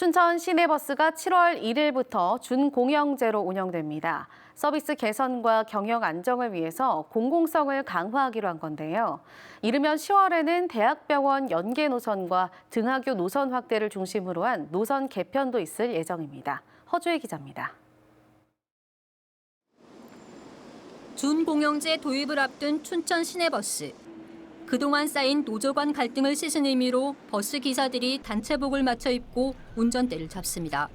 춘천 시내버스가 7월 1일부터 준공영제로 운영됩니다. 서비스 개선과 경영 안정을 위해서 공공성을 강화하기로 한 건데요. 이르면 10월에는 대학병원 연계 노선과 등하교 노선 확대를 중심으로 한 노선 개편도 있을 예정입니다. 허주혜 기자입니다. 준공영제 도입을 앞둔 춘천 시내버스. 그동안 쌓인 노조 간 갈등을 씻은 의미로 버스 기사들이 단체복을 맞춰 입고 운전대를 잡습니다.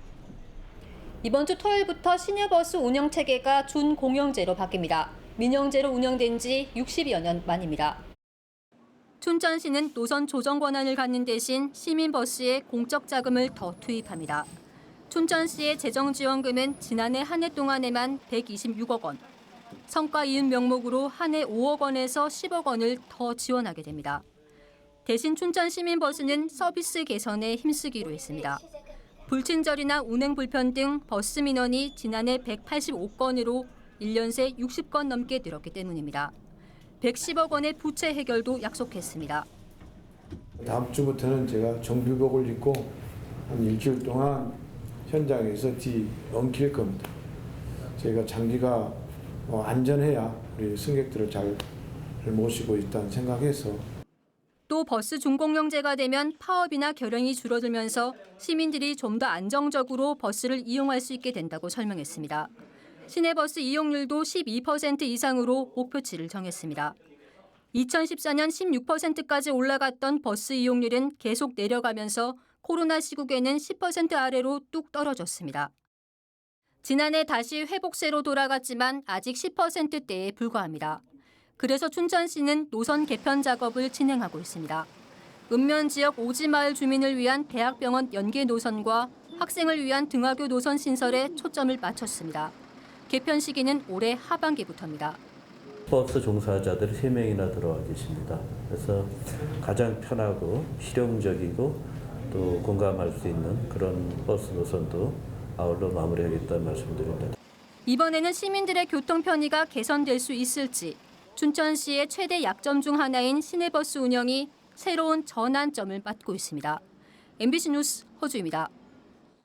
이번 주 토요일부터 시내버스 운영 체계가 준공영제로 바뀝니다. 민영제로 운영된 지 60여 년 만입니다. 춘천시는 노선 조정 권한을 갖는 대신 시민버스에 공적 자금을 더 투입합니다. 춘천시의 재정지원금은 지난해 한 해 동안에만 126억 원, 성과 이은 명목으로 한 해 5억 원에서 10억 원을 더 지원하게 됩니다. 대신 춘천 시민 버스는 서비스 개선에 힘쓰기로 했습니다. 불친절이나 운행 불편 등 버스 민원이 지난해 185건으로 1년 새 60건 넘게 늘었기 때문입니다. 110억 원의 부채 해결도 약속했습니다. 다음 주부터는 제가 정비복을 입고 한 일주일 동안 현장에서 뒤 엉킬 겁니다. 저희가 장비가 어, 안전해야 우리 승객들을 잘 모시고 있다는 생각해서 또 버스 준공영제가 되면 파업이나 결연이 줄어들면서 시민들이 좀 더 안정적으로 버스를 이용할 수 있게 된다고 설명했습니다. 시내버스 이용률도 12% 이상으로 목표치를 정했습니다. 2014년 16%까지 올라갔던 버스 이용률은 계속 내려가면서 코로나 시국에는 10% 아래로 뚝 떨어졌습니다. 지난해 다시 회복세로 돌아갔지만 아직 10%대에 불과합니다. 그래서 춘천시는 노선 개편 작업을 진행하고 있습니다. 읍면 지역 오지마을 주민을 위한 대학병원 연계 노선과 학생을 위한 등하교 노선 신설에 초점을 맞췄습니다. 개편 시기는 올해 하반기부터입니다. 버스 종사자들이 3명이나 들어와 계십니다. 그래서 가장 편하고 실용적이고 또 공감할 수 있는 그런 버스 노선도 아울러 마무리하겠다는 말씀드립니다. 이번에는 시민들의 교통 편의가 개선될 수 있을지 춘천시의 최대 약점 중 하나인 시내버스 운영이 새로운 전환점을 맞고 있습니다. MBC 뉴스 허주입니다.